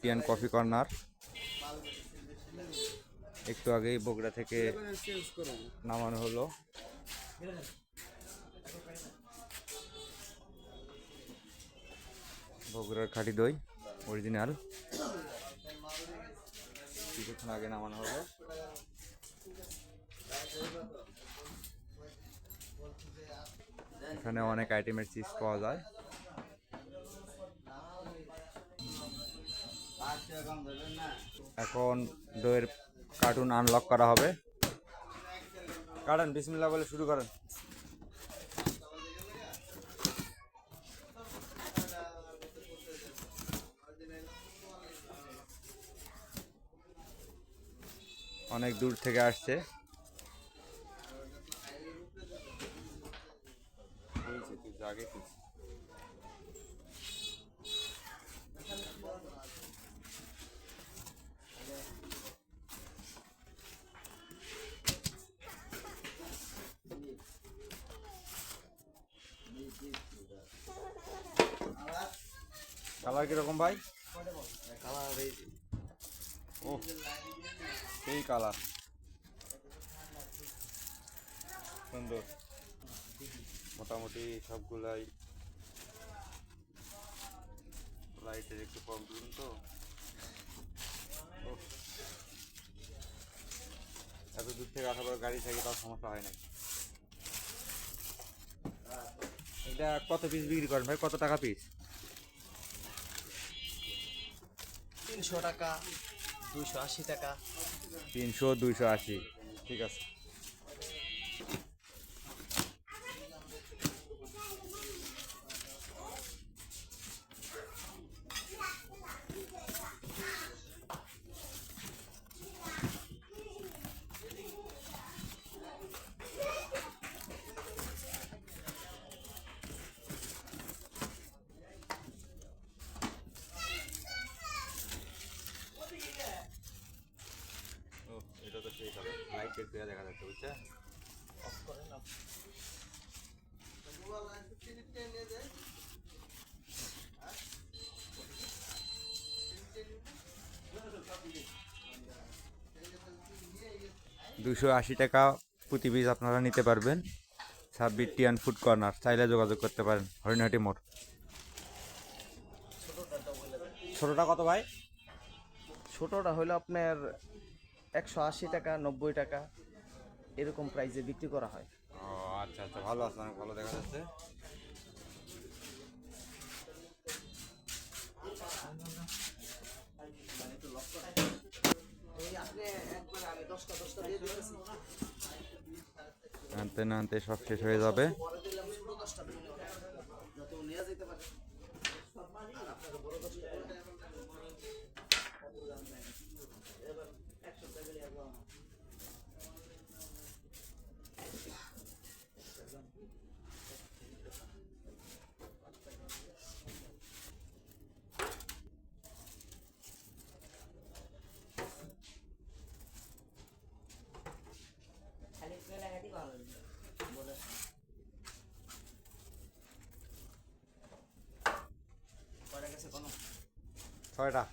টিয়ান coffee corner. একটু আগেই বগুড়া থেকে নামানো হলো। বগুড়ার খাঁটি দই, অরিজিনাল। কিছুক্ষণ আগে নামানো হলো। এখানে অনেক আইটেমের চিজ পাওয়া যায়। এখন দইয়ের কার্টুন আনলক করা হবে। কারণ বিসমিল্লা বলে শুরু করেন। অনেক দূর থেকে আসছে। জাগে তুই কালার কীরকম ভাই? কালার ও সেই কালার। সুন্দর। মোটামুটি সবগুলাই লাইটের একটু প্রবলেম তো। এত দূর থেকে আসার পর গাড়ি থেকে তার সমস্যা হয় নাই। এটা কত পিস বিক্রি করেন ভাই? কত টাকা পিস তিনশো টাকা দুইশো আশি টাকা। তিনশো দুইশো আশি। ঠিক আছে। লাইট একটু দেখা যাচ্ছে বুঝছে? দুশো আশি টাকা প্রতি পিস আপনারা নিতে পারবেন। ছাব্বিশ টিয়ান ফুড কর্নার চাইলে যোগাযোগ করতে পারেন হরিণহাটি মোড়। ছোটোটা কত ভাই? ছোটটা হলো আপনার একশো আশি টাকা, নব্বই টাকা এরকম প্রাইসে বিক্রি করা হয়। ও আচ্ছা আচ্ছা ভালো আছে, অনেক ভালো দেখা যাচ্ছে। আনতে না সব শেষ হয়ে যাবে। ছয়টা